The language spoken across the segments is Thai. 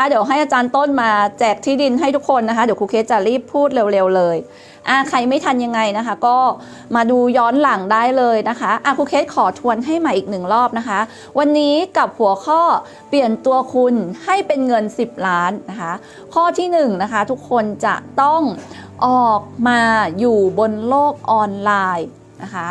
ะเดี๋ยวให้อาจารย์ต้นมาแจกที่ดินให้ทุกคนนะคะ เดี๋ยวครูเคสจะรีบพูดเร็วๆเลยอะใครไม่ทันยังไงนะคะ ก็มาดูย้อนหลังได้เลยนะคะอะครูเคสขอทวนให้ใหม่อีกหนึ่งรอบนะคะ วันนี้กับหัวข้อเปลี่ยนตัวคุณให้เป็นเงิน 10 ล้านนะคะ ข้อที่1นงนะคะทุกคนจะต้องออกมาอยู่บนโลกออนไลน์นะคะ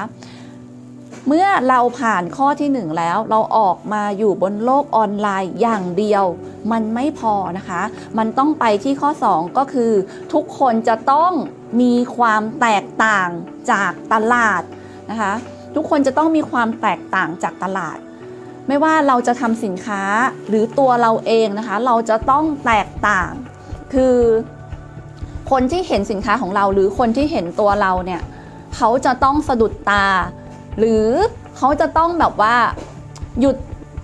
เมื่อเราผ่านข้อที่ 1 แล้ว เราออกมาอยู่บนโลกออนไลน์อย่างเดียว มันไม่พอนะคะ มันต้องไปที่ข้อ 2 ก็คือ ทุกคนจะต้องมีความแตกต่างจากตลาดนะคะ ทุกคนจะต้องมีความแตกต่างจากตลาด ไม่ว่าเราจะทำสินค้าหรือตัวเราเองนะคะ เราจะต้องแตกต่าง คือ คนที่เห็นสินค้าของเราหรือคนที่เห็นตัวเราเนี่ยเขาจะต้องสะดุดตา หรือเขาจะต้องแบบว่าหยุด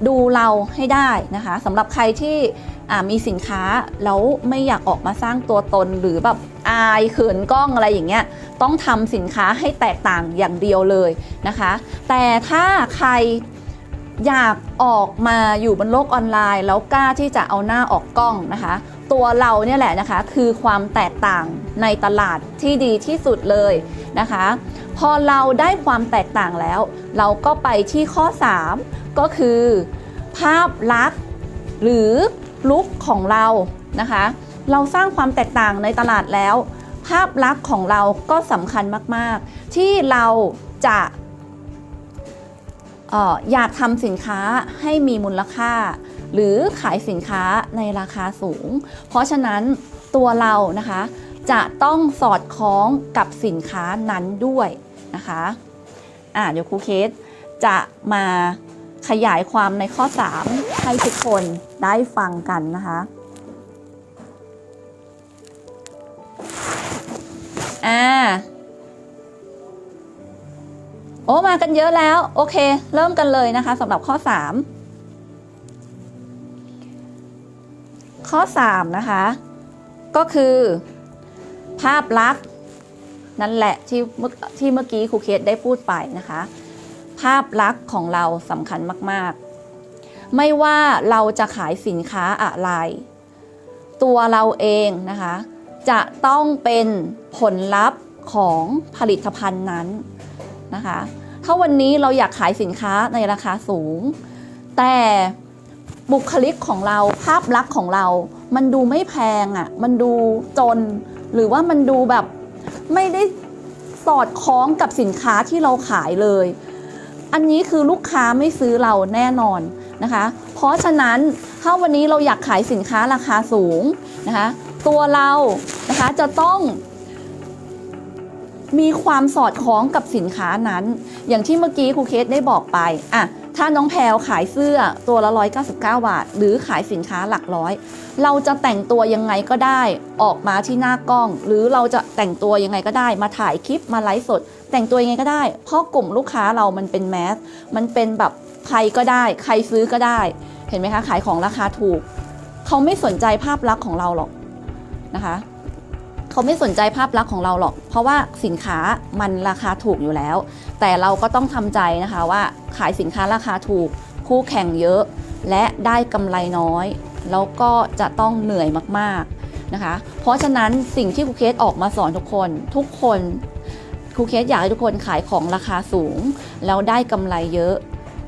ดูเราให้ได้นะคะสำหรับใครที่มีสินค้าแล้วไม่อยากออกมาสร้างตัวตนหรือแบบอายเขินกล้องอะไรอย่างเงี้ยต้องทำสินค้าให้แตกต่างอย่างเดียวเลยนะคะ แต่ถ้าใครอยากออกมาอยู่บนโลกออนไลน์ แล้วกล้าที่จะเอาหน้าออกกล้องนะคะ ตัวเราเนี่ยแหละนะคะ คือความแตกต่างในตลาดที่ดีที่สุดเลยนะคะ พอเราได้ความแตกต่างแล้ว เราก็ไปที่ข้อ 3 ก็คือ ภาพลักษณ์หรือลุคของเรานะคะ เราสร้างความแตกต่างในตลาดแล้ว ภาพลักษณ์ของเราก็สำคัญมาก ๆ ที่เราจะ อยากทำสินค้าให้มีมูลค่า หรือขายสินค้าในราคาสูง เพราะฉะนั้นตัวเรานะคะ จะต้องสอดคล้องกับสินค้านั้นด้วยนะคะอ่าเดี๋ยวครูเคสจะมาขยายความในข้อ 3 ให้ทุกคนได้ฟังกันนะคะอ่า โอ้มากันเยอะแล้ว โอเค เริ่มกันเลยนะคะสำหรับข้อ 3 ข้อ 3 นะคะ ก็คือ ภาพลักษณ์นั่นแหละที่เมื่อที่เมื่อกี้ครูเคสได้พูดไปนะคะ ภาพลักษณ์ของเราสำคัญมาก ๆ ไม่ว่าเราจะขายสินค้าอะไร ตัวเราเองนะคะ จะต้องเป็นผลลัพธ์ของผลิตภัณฑ์นั้น นะคะ ถ้าวันนี้เราอยากขายสินค้าในราคาสูง แต่บุคลิกของเราภาพลักษณ์ของเรา มันดูไม่แพงอะ่ะ มันดูจน หรือว่ามันดูแบบไม่ได้สอดคล้องกับสินค้าที่เราขายเลย อันนี้คือลูกค้าไม่ซื้อเราแน่นอนนะคะ เพราะฉะนั้นถ้าวันนี้เราอยากขายสินค้าราคาสูงนะคะ ตัวเรานะคะจะต้อง มีความสอดคล้องกับสินค้านั้น อย่างที่เมื่อกี้ครูเคสได้บอกไปอะถ้าน้องแพลวขายเสื้อตัวละ 199 บาท หรือขายสินค้าหลักร้อย เราจะแต่งตัวยังไงก็ได้ออกมาที่หน้ากล้อง หรือเราจะแต่งตัวยังไงก็ได้ มาถ่ายคลิปมาไลฟ์สด แต่งตัวยังไงก็ได้ เพราะกลุ่มลูกค้าเรามันเป็นแมสมันเป็นแบบใครก็ได้ ใครซื้อก็ได้ เห็นไหมคะขายของราคาถูก เขาไม่สนใจภาพลักษณ์ของเราหรอกนะคะ เขาไม่สนใจภาพลักษณ์ของเราหรอก เพราะว่าสินค้ามันราคาถูกอยู่แล้ว แต่เราก็ต้องทำใจนะคะว่าขายสินค้าราคาถูก คู่แข่งเยอะ และได้กำไรน้อย แล้วก็จะต้องเหนื่อยมากๆนะคะ เพราะฉะนั้นสิ่งที่ครูเคสออกมาสอนทุกคน ทุกคนครูเคสอยากให้ทุกคนขายของราคาสูง แล้วได้กำไรเยอะ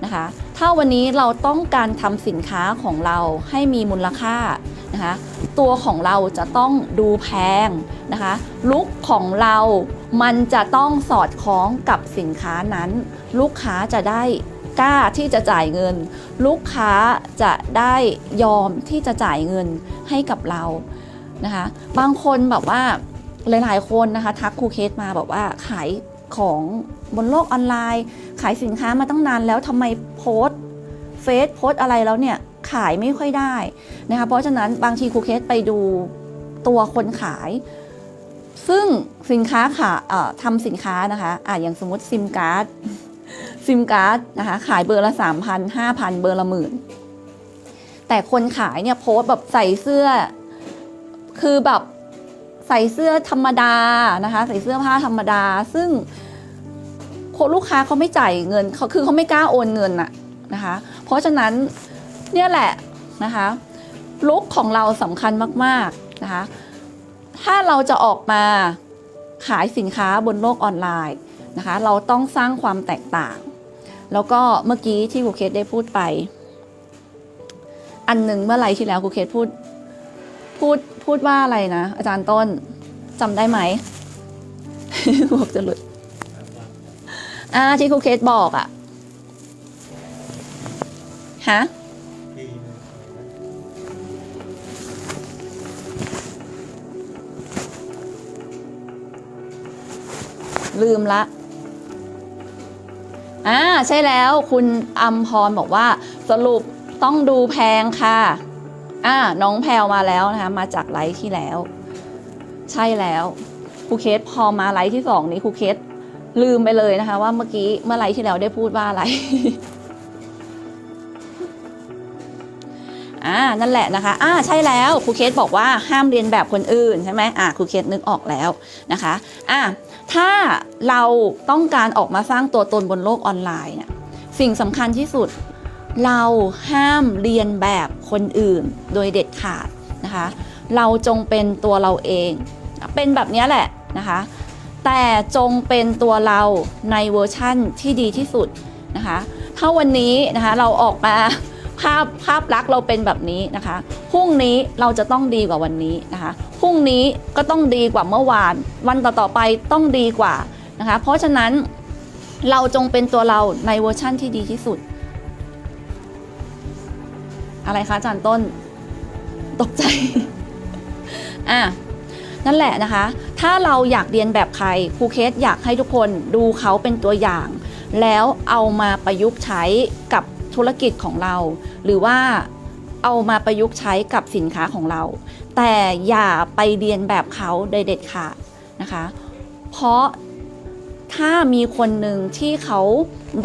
นะคะ ถ้าวันนี้เราต้องการทำสินค้าของเราให้มีมูลค่านะคะ ตัวของเราจะต้องดูแพงนะคะ ลุคของเรามันจะต้องสอดคล้องกับสินค้านั้น ลูกค้าจะได้กล้าที่จะจ่ายเงิน ลูกค้าจะได้ยอมที่จะจ่ายเงินให้กับเรานะคะ บางคนแบบว่าหลาย ๆ คนนะคะทักครูเคสมาแบบว่าขายของบนโลกออนไลน์ ขายสินค้ามาตั้งนานแล้วทำไมโพสเฟซโพสอะไรแล้วเนี่ย ขายไม่ค่อยได้นะคะเพราะฉะนั้นบางทีครูเคสไปดูตัวคนขาย ซึ่งสินค้าค่ะทำสินค้านะคะอะอย่างสมมติซิมการ์ดซิมการ์ดนะคะขายเบอร์ละ 3,000 5,000 เบอร์ละหมื่นแต่คนขายเนี่ยโพสแบบใส่เสื้อ คือแบบใส่เสื้อธรรมดานะคะ ใส่เสื้อผ้าธรรมดา ซึ่งคนลูกค้าเขาไม่จ่ายเงินเขาคือเขาไม่กล้าโอนเงินน่ะนะคะ เพราะฉะนั้น เนี่ยแหละนะคะลุกของเราสำคัญมากๆนะคะถ้าเราจะออกมาขายสินค้าบนโลกออนไลน์นะคะเราต้องสร้างความแตกต่าง แล้วก็เมื่อกี้ที่ครูเคสได้พูดไป อันหนึ่งเมื่อไหรที่แล้วครูเคสพูดพูดพูดว่าอะไรนะ อาจารย์ต้นจำได้ไหมบอกจะหลุดอ่าที่ครูเคสบอกอะฮะ ลืมละอ่าใช่แล้วคุณอัมพรบอกว่า สรุปต้องดูแพงค่ะอ่าน้องแพลวมาแล้วนะคะมาจากไลฟ์ที่แล้ว ใช่แล้วครูเคสพอมาไลฟ์ที่สองนี้ครูเคสลืมไปเลยนะคะ ว่าเมื่อกี้เมื่อไลฟ์ที่แล้วได้พูดว่าอะไร อ่านั่นแหละนะคะอ่าใช่แล้วครูเคสบอกว่าห้ามเรียนแบบคนอื่นใช่ไหมอ่าครูเคสนึกออกแล้วนะคะอ่าถ้าเราต้องการออกมาสร้างตัวตนบนโลกออนไลน์เนี่ยสิ่งสำคัญที่สุดเราห้ามเรียนแบบคนอื่นโดยเด็ดขาดนะคะ เราจงเป็นตัวเราเอง เป็นแบบนี้แหละนะคะ แต่จงเป็นตัวเราในเวอร์ชั่นที่ดีที่สุดนะคะ ถ้าวันนี้นะคะเราออกมา ภาพภาพลักษณ์เราเป็นแบบนี้นะคะพรุ่งนี้เราจะต้องดีกว่าวันนี้นะคะพรุ่งนี้ก็ต้องดีกว่าเมื่อวาน วันต่อๆไปต้องดีกว่านะคะเพราะฉะนั้นเราจงเป็นตัวเราในเวอร์ชั่นที่ดีที่สุด อะไรคะอาจารย์ต้น ตกใจอะนั่นแหละนะคะ ถ้าเราอยากเรียนแบบใครครูเคสอยากให้ทุกคนดูเขาเป็นตัวอย่าง แล้วเอามาประยุกต์ใช้กับ ธุรกิจของเรา หรือว่าเอามาประยุกต์ใช้กับสินค้าของเรา แต่อย่าไปเรียนแบบเขาโดยเด็ดขาดนะคะ เพราะถ้ามีคนหนึ่งที่เขา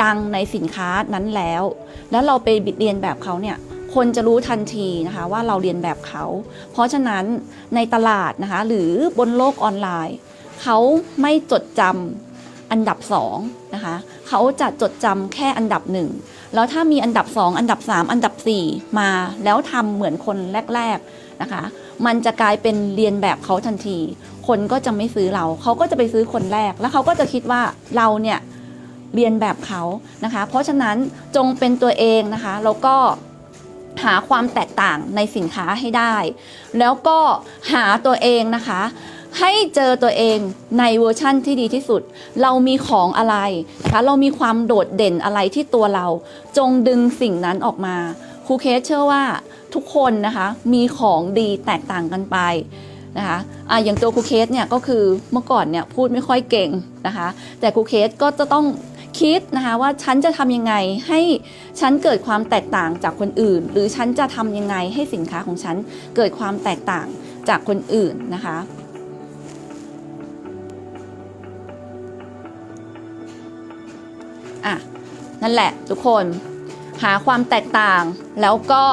ดังในสินค้านั้นแล้ว แล้วเราไปบิดเรียนแบบเขาเนี่ยคนจะรู้ทันทีนะคะว่าเราเรียนแบบเขา เพราะฉะนั้นในตลาดนะคะหรือบนโลกออนไลน์ เขาไม่จดจำอันดับ2นะคะเขาจะจดจำแค่อันดับหนึ่ง แล้วถ้ามีอันดับ 2 อันดับ 3 อันดับ 4 มาแล้วทำเหมือนคนแรก ๆนะคะ มันจะกลายเป็นเรียนแบบเขาทันที คนก็จะไม่ซื้อเรา เขาก็จะไปซื้อคนแรก แล้วเขาก็จะคิดว่าเราเนี่ยเรียนแบบเขานะคะ เพราะฉะนั้นจงเป็นตัวเองนะคะ แล้วก็หาความแตกต่างในสินค้าให้ได้ แล้วก็หาตัวเองนะคะ ให้เจอตัวเองในเวอร์ชั่นที่ดีที่สุด เรามีของอะไรนะคะเรามีความโดดเด่นอะไรที่ตัวเรา จงดึงสิ่งนั้นออกมาครูเคสเชื่อว่าทุกคนนะคะมีของดีแตกต่างกันไปนะคะอะอย่างตัวครูเคสเนี่ยก็คือเมื่อก่อนเนี่ยพูดไม่ค่อยเก่งนะคะ แต่ครูเคสก็จะต้องคิดนะคะว่าฉันจะทำยังไงให้ฉันเกิดความแตกต่างจากคนอื่น หรือฉันจะทำยังไงให้สินค้าของฉันเกิดความแตกต่างจากคนอื่นนะคะ นั่นแหละทุกคน หาความแตกต่าง แล้วก็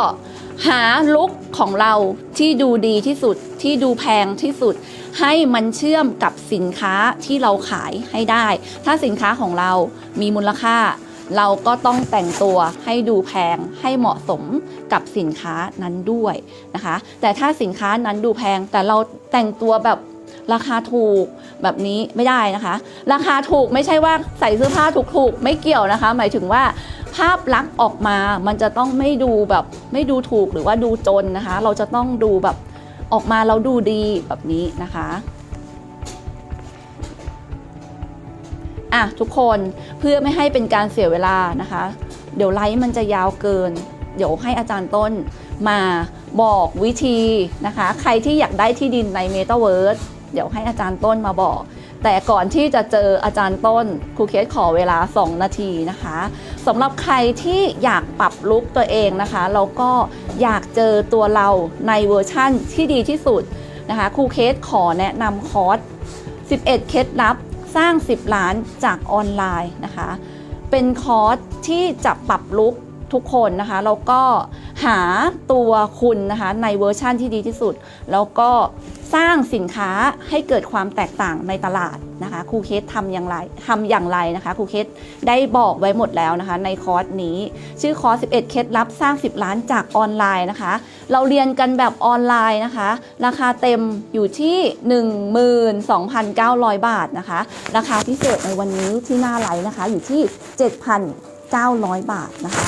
หาลุคของเราที่ดูดีที่สุดที่ดูแพงที่สุด ให้มันเชื่อมกับสินค้าที่เราขายให้ได้ ถ้าสินค้าของเรามีมูลค่า เราก็ต้องแต่งตัวให้ดูแพงให้เหมาะสมกับสินค้านั้นด้วยนะคะ แต่ถ้าสินค้านั้นดูแพงแต่เราแต่งตัวแบบ ราคาถูกแบบนี้ไม่ได้นะคะ ราคาถูกไม่ใช่ว่าใส่เสื้อผ้าถูกๆ ไม่เกี่ยวนะคะ หมายถึงว่าภาพลักษณ์ออกมามันจะต้องไม่ดูแบบไม่ดูถูกหรือว่าดูจนนะคะ เราจะต้องดูแบบออกมาแล้วดูดีแบบนี้นะคะอะทุกคนเพื่อไม่ให้เป็นการเสียเวลานะคะ เดี๋ยวไลฟ์มันจะยาวเกิน เดี๋ยวให้อาจารย์ต้นมาบอกวิธีนะคะ ใครที่อยากได้ที่ดินใน Metaverse เเดี๋ยวให้อาจารย์ต้นมาบอก แต่ก่อนที่จะเจออาจารย์ต้นครูเคสขอเวลา 2 นาทีนะคะสำหรับใครที่อยากปรับลุคตัวเองนะคะแล้วก็อยากเจอตัวเราในเวอร์ชั่นที่ดีที่สุดนะคะครูเคสขอแนะนำคอร์ส 11 เคล็ดลับสร้าง 10 ล้านจากออนไลน์นะคะ เป็นคอร์สที่จะปรับลุคทุกคนนะคะแล้วก็ หาตัวคุณนะคะในเวอร์ชั่นที่ดีที่สุด แล้วก็สร้างสินค้าให้เกิดความแตกต่างในตลาดนะคะครูเคสทำอย่างไรทำอย่างไรนะคะครูเคสได้บอกไว้หมดแล้วนะคะ ในคอร์สนี้ ชื่อคอร์ส 11 เคล็ดลับสร้าง 10 ล้านจากออนไลน์นะคะ เราเรียนกันแบบออนไลน์นะคะ ราคาเต็มอยู่ที่ 12,900 บาทนะคะ ราคาพิเศษในวันนี้ที่หน้าไลน์นะคะอยู่ที่ 7,900 บาทนะคะ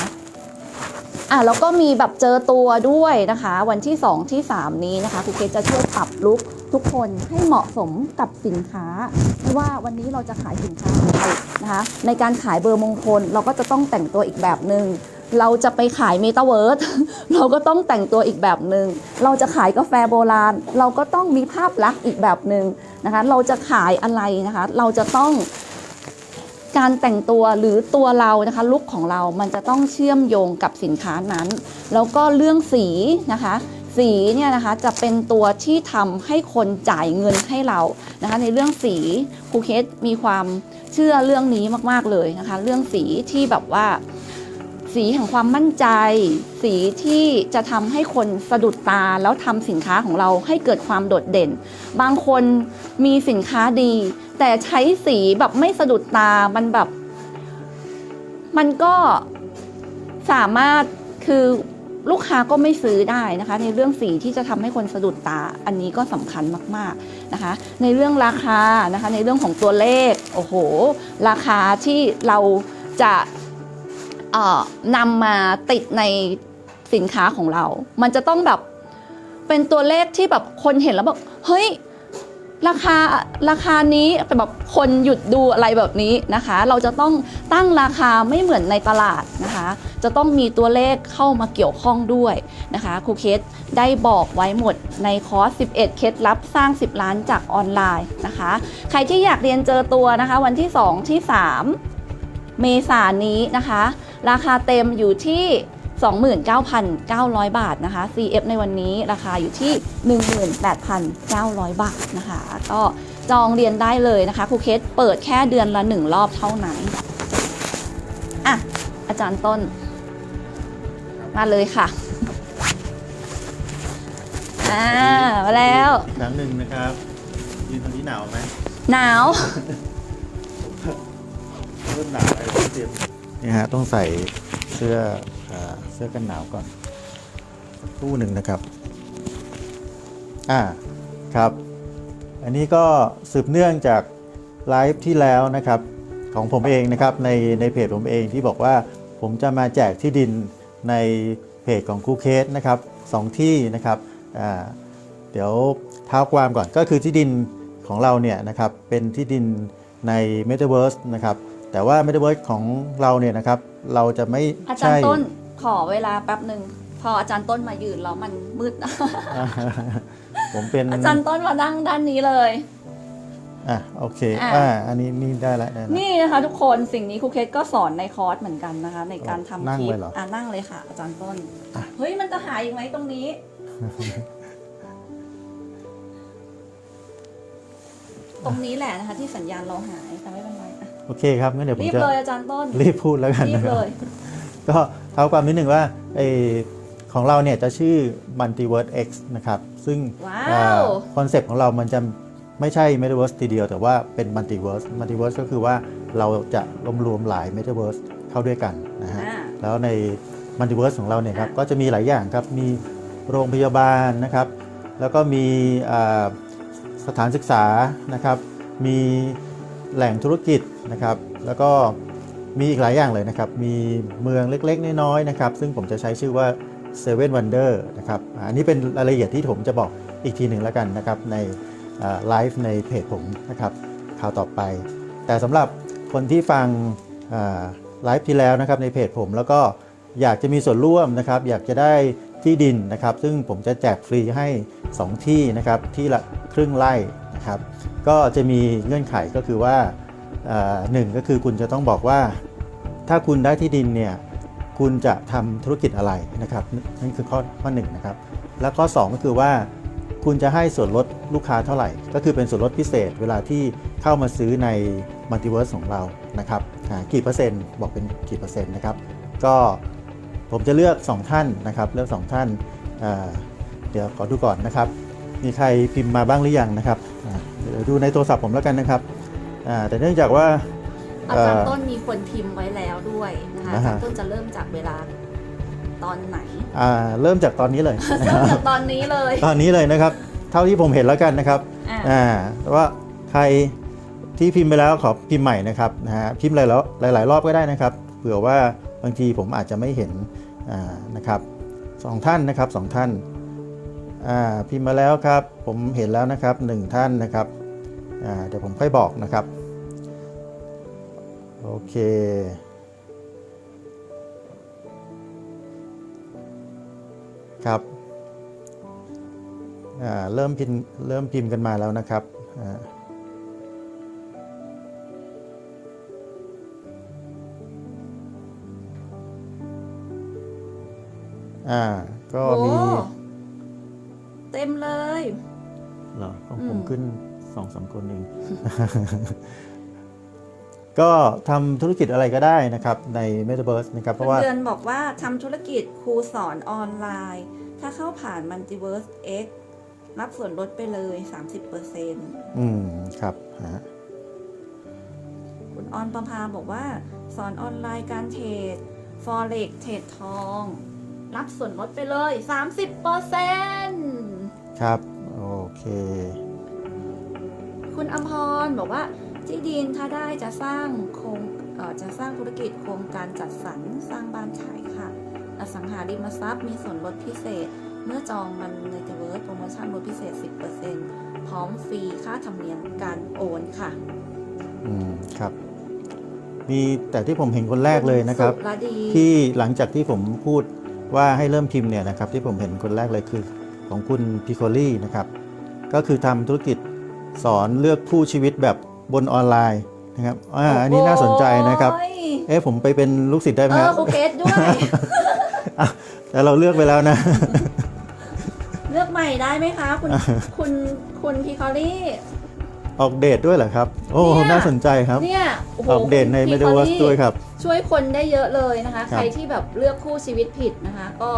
อะแล้วก็มีแบบเจอตัวด้วยนะคะ วันที่ 2 ที่ 3 นี้นะคะครูเกจะช่วยปรับลุคทุกคนให้เหมาะสมกับสินค้าไม่ว่าวันนี้เราจะขายสินค้าอะไรนะคะในการขายเบอร์มงคล เราก็จะต้องแต่งตัวอีกแบบหนึ่งเราจะไปขายเมตาเวิร์สเราก็ต้องแต่งตัวอีกแบบหนึ่งเราจะขายกาแฟโบราณ เราก็ต้องมีภาพลักษณ์อีกแบบหนึ่งนะคะ เราจะขายอะไรนะคะ เราจะต้อง การแต่งตัวหรือตัวเรานะคะลุคของเรามันจะต้องเชื่อมโยงกับสินค้านั้น แล้วก็เรื่องสีนะคะ สีเนี่ยนะคะจะเป็นตัวที่ทำให้คนจ่ายเงินให้เรานะคะ ในเรื่องสีครูเคสมีความเชื่อเรื่องนี้มากๆเลยนะคะ เรื่องสีที่แบบว่า สีแห่งความมั่นใจ สีที่จะทำให้คนสะดุดตาแล้วทำสินค้าของเราให้เกิดความโดดเด่น บางคนมีสินค้าดี แต่ใช้สีแบบไม่สะดุดตามันแบบ มันก็สามารถคือลูกค้าก็ไม่ซื้อได้นะคะ ในเรื่องสีที่จะทำให้คนสะดุดตาอันนี้ก็สำคัญมากๆนะคะ ในเรื่องราคานะคะ ในเรื่องของตัวเลขโอ้โห ราคาที่เราจะ นำมาติดในสินค้าของเรา มันจะต้องแบบเป็นตัวเลขที่แบบคนเห็นแล้วแบบเฮ้ยราคาราคานี้แต่แบบคนหยุดดูอะไรแบบนี้นะคะ เราจะต้องตั้งราคาไม่เหมือนในตลาดนะคะ จะต้องมีตัวเลขเข้ามาเกี่ยวข้องด้วยนะคะครูเคสได้บอกไว้หมดในคอร์ส 11 เคล็ดลับสร้าง 10 ล้านจากออนไลน์นะคะ ใครที่อยากเรียนเจอตัวนะคะ วันที่ 2 ที่ 3 เมษายนนี้นะคะ ราคาเต็มอยู่ที่ 29,900 บาทนะคะ CF ในวันนี้ราคาอยู่ที่ 18,900 บาทนะคะ ก็จองเรียนได้เลยนะคะครูเคสเปิดแค่เดือนละหนึ่งรอบเท่านั้นอะอาจารย์ต้น มาเลยค่ะอ่ามาแล้วอีกครั้งหนึ่งนะครับยืนตรงนี้หนาวไหมหนาว เริ่มหนาวอะไรต้องเตรียม นี่ฮะต้องใส่เสื้ออเสื้อกันหนาวก่อนสักครู่หนึ่งนะครับ อ่าครับ อันนี้ก็สืบเนื่องจากไลฟ์ที่แล้วนะครับของผมเองนะครับในในเพจผมเองที่บอกว่าผมจะมาแจกที่ดินในเพจของคูเคสนะครับสองที่นะครับอ่าเดี๋ยวเท้าความก่อนก็คือที่ดินของเราเนี่ยนะครับเป็นที่ดินใน Metaverse นะครับ แต่ว่า Metaverse ของเราเนี่ยนะครับ เราจะไม่อาจารใช่ ย์ต้นขอเวลาแป๊บหนึ่งพออาจารย์ต้นมายืนแล้วมันมืด ผมเป็นอาจารย์ต้นมานั่งด้านนี้เลย อะโอเคอะ อ่าอันนี้นี่ได้แล้วได้แล้วนี่นะคะทุกคนสิ่งนี้ครูเคสก็สอนในคอร์สเหมือนกันนะคะ ในการทำนั่งคลิปเลยเหรออ่อะนั่งเลยค่ะ อาจารย์ต้น อะ เฮ้ยมันจะหายอีกไหมตรงนี้ ตรงนี้แหละนะคะ ที่สัญญาณเราหายแต่ไม่เป็นไรอะ โอเคครับงั้นเดี๋ยวผมรีบจะเลยอาจารย์ต้นรีบพูดแล้วกันรีนะบครับเลยก็เท้าความนิดหนึ่งว่าไอของเราเนี่ยจะชื่อ Multiverse X นะครับ ซึ่งว้าว คอนเซปต์ของเรามันจะไม่ใช่ Metaverse ทีเดียว แต่ว่าเป็น Multiverse Multiverse ก็คือว่าเราจะรวมรวมหลาย Metaverse เข้าด้วยกันนะฮะ อ่า แล้วใน Multiverse ของเราเนี่ยครับก็จะมีหลายอย่างครับ มีโรงพยาบาลนะครับ แล้วก็มีอ่าสถานศึกษานะครับ มี แหล่งธุรกิจนะครับ แล้วก็มีอีกหลายอย่างเลยนะครับ มีเมืองเล็กๆ น้อยๆนะครับ ซึ่งผมจะใช้ชื่อว่า Seven Wonder นะครับอันนี้เป็นรายละเอียดที่ผมจะบอกอีกทีหนึ่งแล้วกันนะครับ ในไลฟ์ในเพจผมนะครับข่าวต่อไป แต่สำหรับคนที่ฟังไลฟ์ที่แล้วนะครับในเพจผมแล้วก็อยากจะมีส่วนร่วมนะครับ อยากจะได้ที่ดินนะครับ ซึ่งผมจะแจกฟรีให้ 2 ที่นะครับที่ละครึ่งไร่นะครับ ก็จะมีเงื่อนไขก็คือว่าหนึ่งก็คือคุณจะต้องบอกว่า ถ้าคุณได้ที่ดินเนี่ยคุณจะทำธุรกิจอะไรนะครับนั่นคือข้อข้อหนึ่งนะครับ แล้วข้อ 2 ก็คือว่า คุณจะให้ส่วนลดลูกค้าเท่าไหร่ ก็คือเป็นส่วนลดพิเศษเวลาที่เข้ามาซื้อในมัลติเวิร์สของเรานะครับกี่เปอร์เซ็นต์บอกเป็นกี่เปอร์เซ็นต์นะครับ ก็ผมจะเลือก 2 ท่านนะครับ เลือก 2 ท่านอ่าเดี๋ยวขอดูก่อนนะครับ มีใครพิมพ์มาบ้างหรือยังนะครับ เดี๋ยวดูในโทรศัพท์ผมแล้วกันนะครับอ่าแต่เนื่องจากว่าอาจารย์เอ่อต้นมีคนพิมพ์ไว้แล้วด้วยนะคะนะอาฮะจารย์ต้นจะเริ่มจากเวลาตอนไหนอ่าเริ่มจากตอนนี้เลยเริ่มจากตอนนี้เลย ตอนนี้เลยนะครับ เท่าที่ผมเห็นแล้วกันนะครับอะอ่าว่าใครที่พิมพ์ไปแล้วขอพิมพ์ใหม่นะครับนะฮะพิมพ์หลายแล้วหลาย ๆ รอบก็ได้นะครับ เผื่อว่าบางทีผมอาจจะไม่เห็นอ่านะครับสองท่านนะครับสองท่าน อ่าพิมพ์มาแล้วครับ ผมเห็นแล้วนะครับหนึ่งท่านนะครับอ่าเดี๋ยวผมค่อยบอกนะครับ โอเคครับอ่าเริ่มพิมพ์เริ่มพิมพ์กันมาแล้วนะครับอ่าอ่าก็มี เต็มเลยเหรอของอืมผมขึ้นสองสามคนเองก็ทำธุรกิจอะไรก็ได้นะครับใน Metaverse นะครับเพราะว่าเดือนบอกว่าทำธุรกิจครูสอนออนไลน์ ถ้าเข้าผ่าน Multiverse X รับส่วนลดไปเลย 30%อืม ครับฮะคุณออนประภาบอกว่า สอนออนไลน์การเทรด Forex เทรดทอง รับส่วนลดไปเลย 30% ครับ โอเค คุณอมพรบอกว่าที่ดินถ้าได้จะสร้างโครงเอ่อจะสร้างธุรกิจโครงการจัดสรรสร้างบ้านขายค่ะ อสังหาริมทรัพย์มีส่วนลดพิเศษ เมื่อจองมันในเทเวิร์สโปรโมชั่นลดพิเศษ 10%พร้อมฟรีค่าธรรมเนียมการโอนค่ะ อืม ครับ มีแต่ที่ผมเห็นคนแรกเลยนะครับสุรดีที่หลังจากที่ผมพูดว่าให้เริ่มพิมพ์เนี่ยนะครับ ที่ผมเห็นคนแรกเลยคือ ของคุณพิโคลี่นะครับ ก็คือทำธุรกิจสอนเลือกคู่ชีวิตแบบบนออนไลน์นะครับอ่าอันนี้น่าสนใจนะครับโอ้ยเอ๊ะผมไปเป็นลูกศิษย์ได้ไหมเอคอรับครูเคสด้วยอะแต่เราเลือกไปแล้วนะ เลือกใหม่ได้ไหมคะ คุณคุณคุณพีคอลี่ ออกเดทด้วยเหรอครับ โอ้เนี่ยน่าสนใจครับ เนี่ยโอ้โหออกเดทในคุณ m e t a พี v ค e อ r s e ลี่ด้วยครับ ช่วยคนได้เยอะเลยนะคะครับใครที่แบบเลือกคู่ชีวิตผิดนะคะ ก็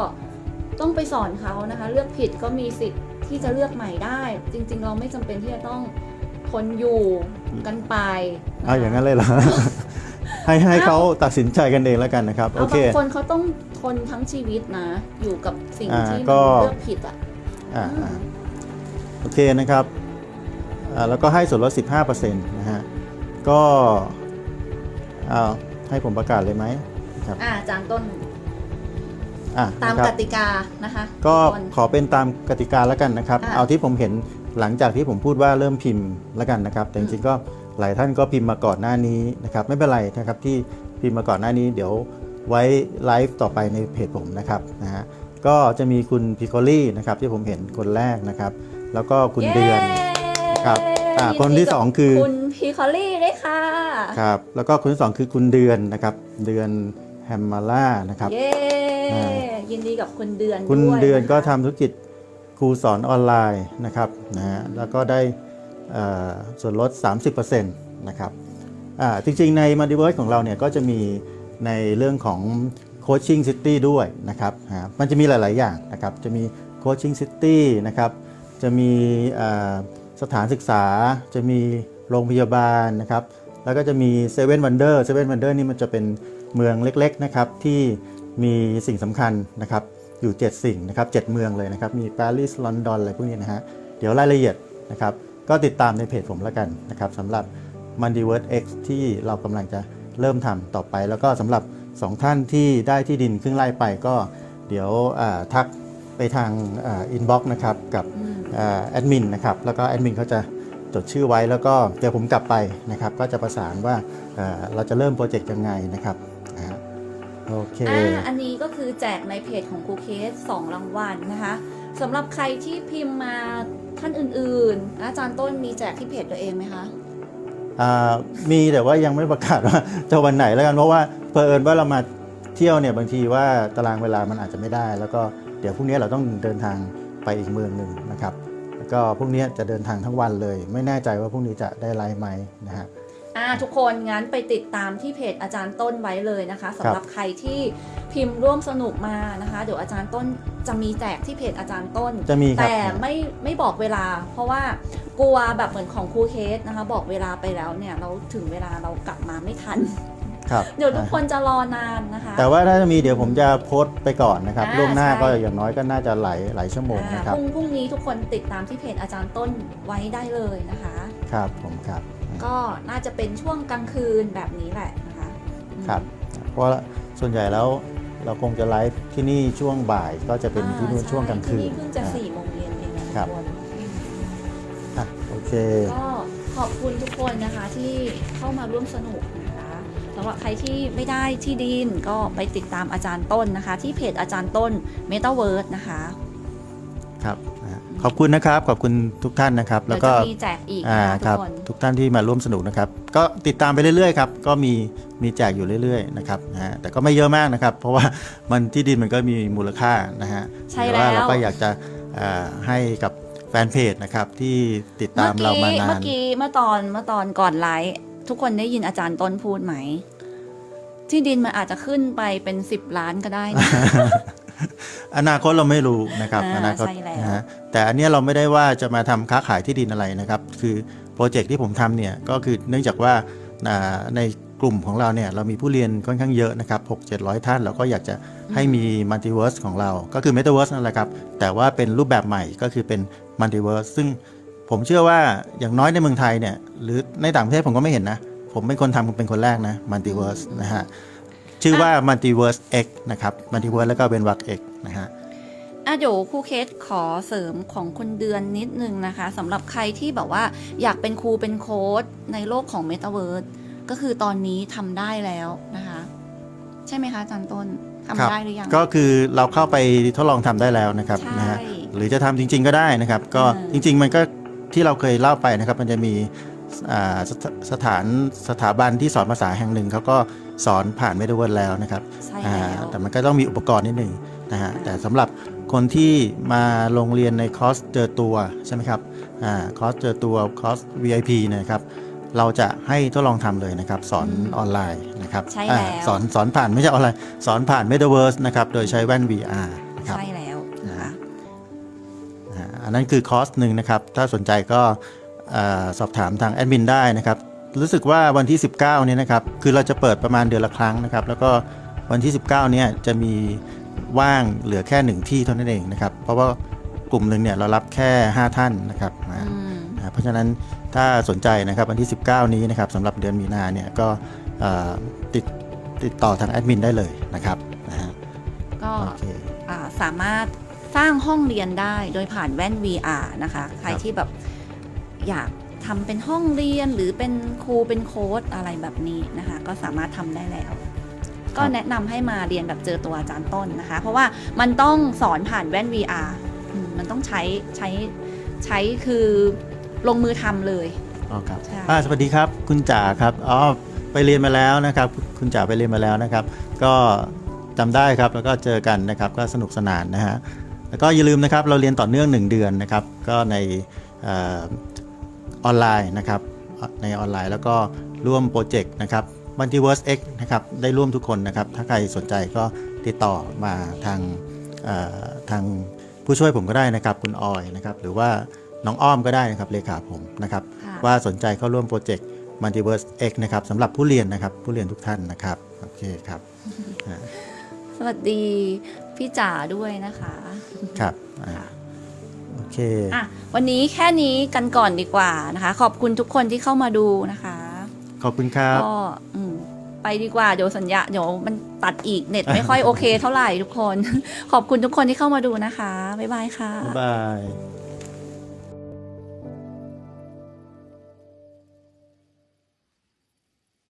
ต้องไปสอนเขานะคะ เลือกผิดก็มีสิทธิ์ที่จะเลือกใหม่ได้ จริง ๆ เราไม่จำเป็นที่จะต้องทนอยู่กันไปะคะเอาอย่างนั้นเลยเหรอให้ให้เขาตัดสินใจกันเองแล้วกันนะครับ โอเอาเคบางคนเขาต้องทนทั้งชีวิตนะ อยู่กับสิ่งอ่าที่ก็มันเลือกผิดอะอ่าอือ่ามโอเคนะครับอ่าแล้วก็ให้ส่วนลด 15%นะฮะ ก็เอาให้ผมประกาศเลยไหมครับอ่าจานต้น อะตามนะคกรับติกานะคะก็ทุคน ขอเป็นตามกติกาแล้วกันนะครับ อะเอาที่ผมเห็นหลังจากที่ผมพูดว่าเริ่มพิมพ์แล้วกันนะครับ แต่จริงๆก็หลายท่านก็พิมพ์มาก่อนหน้านี้นะครับไม่เป็นไรนะครับที่พิมพ์มาก่อนหน้านี้เดี๋ยวไว้ไลฟ์ต่อไปในเพจผมนะครับนะฮะก็จะมีคุณพิโคลี่นะครับที่ผมเห็นคนแรกนะครับ แล้วก็คุณเดือน ครับอ่ายิดีคนที่กับสองคือ คุณพีคอลี่ด้วยค่ะ ครับแล้วก็คนที่สองคือคุณเดือนนะครับ เดือน แฮมมาล่านะครับ เย้อ่ายินดีกับคุณเดือนคุณด้วยเดือนก็ะคะทำธุรกิจครูสอนออนไลน์นะครับนะฮะแล้วก็ได้เอ่อส่วนลด 30%นะครับอ่าจริงๆใน m u l t i v e r s e ของเราเนี่ยก็จะมีในเรื่องของ Coaching City ด้วยนะครับฮะมันจะมีหลายๆอย่างนะครับจะมี Coaching City นะครับจะมีอ่าสถานศึกษา จะมีโรงพยาบาลนะครับแล้วก็จะมี Seven Wonder Seven Wonder นี่มันจะเป็น เมืองเล็กๆนะครับที่มีสิ่งสำคัญนะครับอยู่ 7 สิ่งนะครับ7เมืองเลยนะครับมีปารีสลอนดอนอะไรพวกนี้นะฮะเดี๋ยวรายละเอียดนะครับก็ติดตามในเพจผมแล้วกันนะครับสำหรับ m u n d i v e r s e X ที่เรากำลังจะเริ่มทำต่อไป แล้วก็สำหรับ 2 ท่านที่ได้ที่ดินครึ่งไร่ไปก็เดี๋ยวอ่าทักไปทางอินบ็อกซ์นะครับกับอืมแอดมินนะครับแล้วก็แอดมินเขาจะจดชื่อไว้แล้วก็เดี๋ยวผมกลับไปนะครับก็จะประสานว่าเอ่อเราจะเริ่มโปรเจกต์ยังไงนะครับนะฮะ โอเคอ่าอันนี้ก็คือแจกในเพจของครูเคส2รางวัลนะคะสำหรับใครที่พิมพ์มาท่านอื่นๆ อาจารย์ต้นมีแจกที่เพจตัวเองไหมคะอ่ามีแต่ว่ายังไม่ประกาศว่าจะวันไหนแล้วกันเพราะว่าเพอเอิญว่าเรามาเที่ยวเนี่ยบางทีว่าตารางเวลามันอาจจะไม่ได้ แล้วก็เดี๋ยวพรุ่งนี้เราต้องเดินทางไปอีกเมืองหนึ่งนะครับ แล้วก็พรุ่งนี้จะเดินทางทั้งวันเลย ไม่แน่ใจว่าพรุ่งนี้จะได้ไลฟ์ไหมนะฮะ อ่าทุกคนงั้นไปติดตามที่เพจอาจารย์ต้นไว้เลยนะคะสำหรับใครที่พิมพ์ร่วมสนุกมานะคะ เดี๋ยวอาจารย์ต้นจะมีแจกที่เพจอาจารย์ต้นจะมีครับแต่ไม่ไม่บอกเวลา เพราะว่ากลัวแบบเหมือนของครูเคสนะคะ บอกเวลาไปแล้วเนี่ยเราถึงเวลาเรากลับมาไม่ทันครับเดี๋ยวทุกคนจะรอนานนะคะ แต่ว่าถ้าจะมีเดี๋ยวผมจะโพสต์ไปก่อนนะครับ อ่าล่วงหน้าใช่ ก็อย่างน้อยก็น่าจะหลายหลายชั่วโมงอ่านะครับพรุ่งพรุ่งนี้ทุกคนติดตามที่เพจอาจารย์ต้นไว้ได้เลยนะคะ ครับผมครับ ก็น่าจะเป็นช่วงกลางคืนแบบนี้แหละนะคะอืมครับ เพราะส่วนใหญ่แล้วเราคงจะไลฟ์ที่นี่ช่วงบ่ายก็จะเป็นที่นู่นอ่าช่วงกลางคืนที่เพิ่งจะอ่าสี่โมงเย็นเองนะครับทุกคนอะโอเคก็ขอบคุณทุกคนนะคะที่เข้ามาร่วมสนุกนะคะสำหรับใครที่ไม่ได้ที่ดินก็ไปติดตามอาจารย์ต้นนะคะ ที่เพจอาจารย์ต้น Metaverse นะคะ ครับอ่า ขอบคุณนะครับ ขอบคุณทุกท่านนะครับเดี๋แล้ยววก็จะมีแจกอีกอ่านะคะคทุรักบคน ทุกท่านที่มาร่วมสนุกนะครับ ก็ติดตามไปเรื่อยๆครับ ก็มีมีแจกอยู่เรื่อยๆนะครับนะฮะแต่ก็ไม่เยอะมากนะครับ เพราะว่ามันที่ดินมันก็มีมูลค่านะฮะใช่แต่ว่าแล้ว เราก็อยากจะอ่าให้กับแฟนเพจนะครับที่ติดตามเมื่เราอมากี้นาเมื่อน กี้เมื่อตอนเมื่อตอนก่อนไลฟ์ทุกคนได้ยินอาจารย์ต้นพูดไหม ที่ดินมันอาจจะขึ้นไปเป็น10ล้านก็ได้นะ อนาคตเราไม่รู้นะครับอ่าอนาคตใช่แล้วนะฮะแต่อันเนี้ยเราไม่ได้ว่าจะมาทำค้าขายที่ดินอะไรนะครับ คือโปรเจกต์ที่ผมทำเนี่ยก็คือเนื่องจากว่าอ่าในกลุ่มของเราเนี่ยเรามีผู้เรียนค่อนข้างเยอะนะครับ6 700 ท่าน เราก็อยากจะให้มีมัลติเวิร์สของเรา ก็คือ m e t a เวิร์สนั่นแหละครับ แต่ว่าเป็นรูปแบบใหม่ก็คือเป็นมัลติเวิร์สซึ่งผมเชื่อว่าอย่างน้อยในเมืองไทยเนี่ยหรือในต่างประเทศผมก็ไม่เห็นนะ ผมเป็นคนทำเป็นคนแรกนะมัลติเวิร์สนะฮะ ชื่อว่า Multiverse X นะครับ Multiverse แล้วก็เป็นวัก X นะฮะอะเดี๋ยวครูเคสขอเสริมของคนเดือนนิดนึงนะคะสำหรับใครที่แบบว่าอยากเป็นครูเป็นโค้ดในโลกของ Metaverse ก็คือตอนนี้ทำได้แล้วนะคะ ใช่ไหมคะอาจารย์ต้นทำครับได้หรือยัง ก็คือเราเข้าไปทดลองทำได้แล้วนะครับใช่นะฮะหรือจะทำจริง ๆ ก็ได้นะครับ ก็อ่าจริง ๆ มันก็ที่เราเคยเล่าไปนะครับ มันจะมีอ่า สถสถานสถาบันที่สอนภาษาแห่งหนึ่งเขาก็สอนผ่านเมตาเวิร์ดแล้วนะครับใช่อ่าแล้วแต่มันก็ต้องมีอุปกรณ์นิดหนึ่งนะฮะแต่สำหรับคนที่มาลงเรียนในคอร์สเจอตัวใช่ไหมครับอ่าคอร์สเจอตัวคอร์ส VIP เนยครับเราจะให้ทดลองทำเลยนะครับ สอนออนไลน์นะครับใช่อ่าแล้วสอนสอนผ่านไม่ใช่ออนไลน์ สอนผ่าน Metaverse นะครับ โดยใช้แว่น VR นะครับใช่แล้วนะคะอ่าอันนั้นคือคอร์สหนึ่งนะครับ ถ้าสนใจก็อ่า สอบถามทางแอดมินได้นะครับ รู้สึกว่าวันที่ 19เนี่ยนะครับ คือเราจะเปิดประมาณเดือนละครั้งนะครับ แล้วก็วันที่ 19เนี่ยจะมีว่างเหลือแค่หนึ่งที่เท่านั้นเองนะครับ เพราะว่ากลุ่มหนึ่งเนี่ยเรารับแค่ 5 ท่านนะครับอ่าอืมอ่าเพราะฉะนั้นถ้าสนใจนะครับวันที่ 19 นี้นะครับสำหรับเดือนมีนาเนี่ยก็เอ่อติดติดต่อทางแอดมินได้เลยนะครับนะฮะก็โอเคอ่าสามารถสร้างห้องเรียนได้โดยผ่านแว่น VR นะคะ ใครครับที่แบบ อยากทำเป็นห้องเรียนหรือเป็นครูเป็นโค้ดอะไรแบบนี้นะคะ ก็สามารถทำได้แล้ว ก็แนะนำให้มาเรียนแบบเจอตัวอาจารย์ต้นนะคะ เพราะว่ามันต้องสอนผ่านแว่น VR อืมมันต้องใช้ใช้ใช้คือลงมือทำเลยอ๋อครับใช่อ่าสวัสดีครับ คุณจ๋าครับอ๋อไปเรียนมาแล้วนะครับ คุณจ๋าไปเรียนมาแล้วนะครับ ก็จำได้ครับแล้วก็เจอกันนะครับ ก็สนุกสนานนะฮะแล้วก็อย่าลืมนะครับเราเรียนต่อเนื่อง 1 เดือนนะครับ ก็ในเออออนไลน์นะครับในออนไลน์แล้วก็ร่วมโปรเจกต์นะครับ Multiverse X นะครับได้ร่วมทุกคนนะครับ ถ้าใครสนใจก็ติดต่อมาทางเอ่อทางผู้ช่วยผมก็ได้นะครับคุณออยนะครับหรือว่าน้องอ้อมก็ได้นะครับเลขาผมนะครับค่ะว่าสนใจเข้าร่วมโปรเจกต์ Multiverse X นะครับสำหรับผู้เรียนนะครับผู้เรียนทุกท่านนะครับโอเคครับอ่าสวัสดีพี่จ๋าด้วยนะคะ ครับอ่า โอเคอะวันนี้แค่นี้กันก่อนดีกว่านะคะ ขอบคุณทุกคนที่เข้ามาดูนะคะ ขอบคุณครับก็อืมไปดีกว่าเดี๋ยวสัญญาเดี๋ยวมันตัดอีกเน็ตไม่ค่อยโอเคเท่าไหร่ทุกคน ขอบคุณทุกคนที่เข้ามาดูนะคะ บ๊ายบายค่ะ บ๊ายบาย